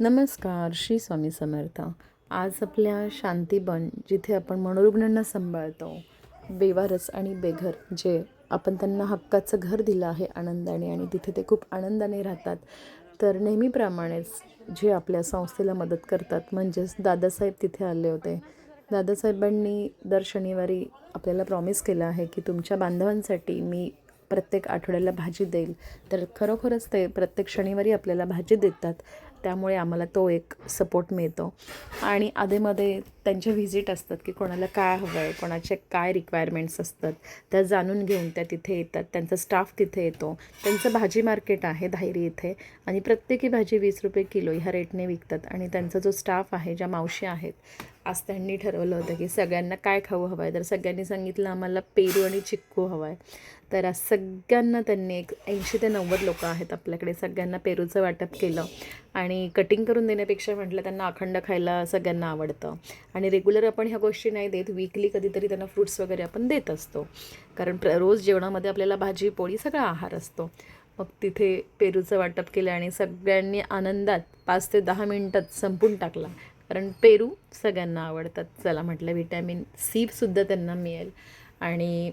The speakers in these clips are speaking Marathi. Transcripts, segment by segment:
नमस्कार श्री स्वामी समर्थ. आज आपल्या शांतीबन जिथे आपण मनोरुग्णांना सांभाळतो बेवारस आणि बेघर जे आपण त्यांना हक्काचं घर दिलं आहे आनंदाने आणि तिथे ते खूप आनंदाने राहतात तर नेहमीप्रमाणेच जे आपल्या संस्थेला मदत करतात म्हणजेच दादासाहेब तिथे आले होते. दादासाहेबांनी दर शनिवारी आपल्याला प्रॉमिस केलं आहे की तुमच्या बांधवांसाठी मी प्रत्येक आठवड्याला भाजी देईल. तर खरोखरच ते प्रत्येक शनिवारी आपल्याला भाजी देतात. त्यामुळे आम्हाला तो एक सपोर्ट मिळतो. आणि आधेमध्ये त्यांच्या व्हिजिट असतात की कोणाला काय हवं आहे कोणाचे काय रिक्वायरमेंट्स असतात त्या जाणून घेऊन त्या तिथे येतात त्यांचा स्टाफ तिथे येतो. त्यांचं भाजी मार्केट आहे धायरी इथे आणि प्रत्येकी भाजी वीस रुपये किलो ह्या रेटने विकतात आणि त्यांचा जो स्टाफ आहे ज्या मावशी आहेत आज त्यांनी ठरवलं होतं की सगळ्यांना काय खाऊ हवं आहे तर सगळ्यांनी सांगितलं आम्हाला पेरू आणि चिक्कू हवं आहे तर आज सगळ्यांना त्यांनी एक ऐंशी ते नव्वद लोकं आहेत आपल्याकडे सगळ्यांना पेरूचं वाटप केलं आणि कटिंग करून देण्यापेक्षा म्हटलं त्यांना अखंड खायला सगळ्यांना आवडतं. आणि रेग्युलर आपण ह्या गोष्टी नाही देत. वीकली कधीतरी त्यांना फ्रुट्स वगैरे आपण देत असतो. कारण प्र रोज जेवणामध्ये आपल्याला भाजी पोळी सगळा आहार असतो. मग तिथे पेरूचं वाटप केलं आणि सगळ्यांनी आनंदात पाच ते दहा मिनटात संपून टाकला. कारण पेरू सगळ्यांना आवडतात. चला म्हटलं व्हिटॅमिन सीसुद्धा त्यांना मिळेल. आणि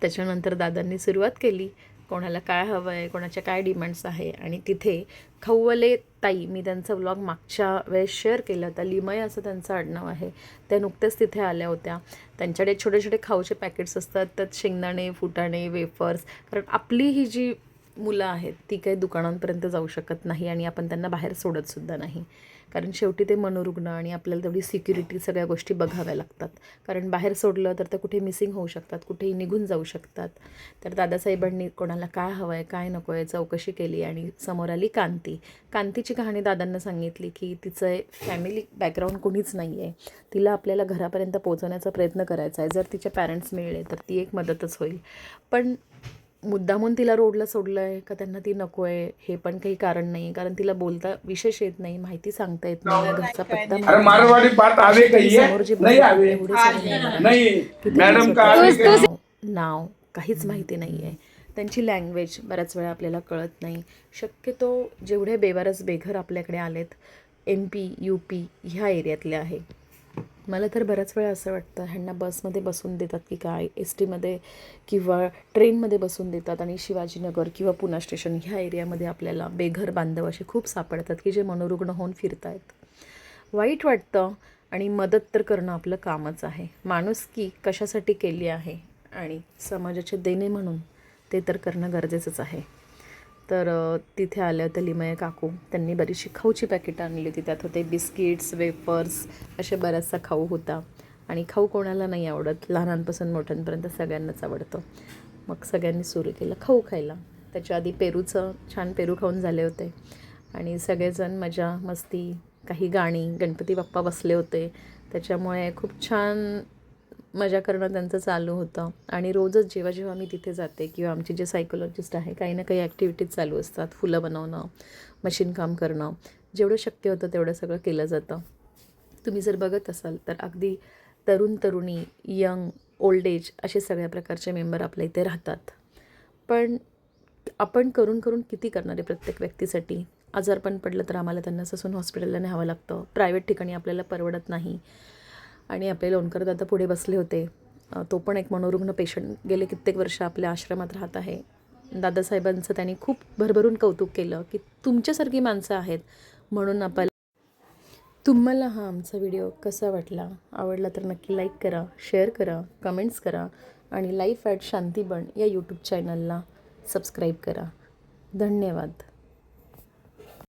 त्याच्यानंतर दादांनी सुरुवात केली. कोणाला काय हवं आहे कोणाच्या काय डिमांड्स आहे. आणि तिथे खव्वले ताई मी त्यांचा व्लॉग मागच्या वेळेस शेअर केला होता. लिमय असं त्यांचं आडनाव आहे. त्या नुकत्याच तिथे आल्या होत्या. त्यांच्याकडे छोटे छोटे खाऊचे पॅकेट्स असतात. त्यात शेंगदाणे फुटाणे वेफर्स कारण आपली ही जी मुलं आहेत ती काही दुकानांपर्यंत जाऊ शकत नाही आणि आपण त्यांना बाहेर सोडतसुद्धा नाही. कारण शेवटी ते मनोरुग्ण आणि आपल्याला तेवढी सिक्युरिटी सगळ्या गोष्टी बघाव्या लागतात. कारण बाहेर सोडलं तर ते कुठे मिसिंग होऊ शकतात कुठेही निघून जाऊ शकतात. तर दादासाहेबांनी कोणाला काय हवं आहे काय नको आहे चौकशी केली आणि समोर आली कांती. कांतीची कहाणी दादांना सांगितली की तिचं फॅमिली बॅकग्राऊंड कोणीच नाही आहे तिला आपल्याला घरापर्यंत पोहोचवण्याचा प्रयत्न करायचा आहे. जर तिचे पॅरेंट्स मिळले तर ती एक मदतच होईल. पण मुद्दामून तिला रोडला सोडलं आहे का त्यांना ती नको आहे हे पण काही कारण नाही. कारण तिला बोलता विशेष येत नाही माहिती सांगता येत नाही. घरचा पत्ता मारवाड़ी बात आवे कही समोर जे नहीं मैडम नाव काहीच माहिती नाही आहे त्यांची लँग्वेज बऱ्याच वेळा आपल्याला कळत नाही. शक्यतो जेवढे बेवारस बेघर आपल्याकडे आलेत एम पी यू पी ह्या एरियातले आहे. मला तर बऱ्याच वेळा असं वाटतं ह्यांना बसमध्ये बसून देतात की काय एस टीमध्ये किंवा ट्रेनमध्ये बसून देतात आणि शिवाजीनगर किंवा पुणा स्टेशन ह्या एरियामध्ये आपल्याला बेघर बांधव असे खूप सापडतात की जे मनोरुग्ण होऊन फिरत आहेत वाईट वाटतं आणि मदत तर करणं आपलं कामच आहे. माणुसकी कशासाठी केली आहे आणि समाजाचे देणे म्हणून ते तर करणं गरजेचंच आहे. तर तिथे आल्या होत्या लिमय काकू. त्यांनी बरीचशी खाऊची पॅकेट आणली होती. त्यात होते बिस्किट्स वेफर्स असे बराचसा खाऊ होता. आणि खाऊ कोणाला नाही आवडत. लहानांपासून मोठ्यांपर्यंत सगळ्यांनाच आवडतं. मग सगळ्यांनी सुरू केलं खाऊ खायला. त्याच्या आधी पेरूचं छान पेरू खाऊन झाले होते. आणि सगळेजण मजा मस्ती काही गाणी गणपती बाप्पा बसले होते. त्याच्यामुळे खूप छान मजा करणं त्यांचं चालू होतं. आणि रोजच जेव्हा जेव्हा मी तिथे जाते किंवा आमची जे सायकोलॉजिस्ट आहे काही ना काही ॲक्टिव्हिटीज चालू असतात. फुलं बनवणं मशीन काम करणं. जेवढं शक्य होतं तेवढं सगळं केलं जातं. तुम्ही जर बघत असाल तर अगदी तरुण तरुणी यंग ओल्ड एज असे सगळ्या प्रकारचे मेंबर आपल्या इथे राहतात. पण आपण करून करून किती करणार आहे प्रत्येक व्यक्तीसाठी? आजारपण पडलं तर आम्हाला त्यांना ससून हॉस्पिटलला न्यावं लागतं. प्रायव्हेट ठिकाणी आपल्याला परवडत नाही. आणि आपले लोणकर दादा पुढे बसले होते. तो पण एक मनोरुग्ण पेशंट गेले कित्येक वर्ष आपल्या आश्रमात राहत आहे. दादासाहेबांचं त्यांनी खूप भरभरून कौतुक केलं की तुमच्यासारखी माणसं आहेत म्हणून आपण तुम्हाला हा आमचा व्हिडिओ कसा वाटला? आवडला तर नक्की लाईक करा शेअर करा कमेंट्स करा आणि लाईफ ॲट शांतीबण या यूट्यूब चॅनलला सबस्क्राईब करा. धन्यवाद.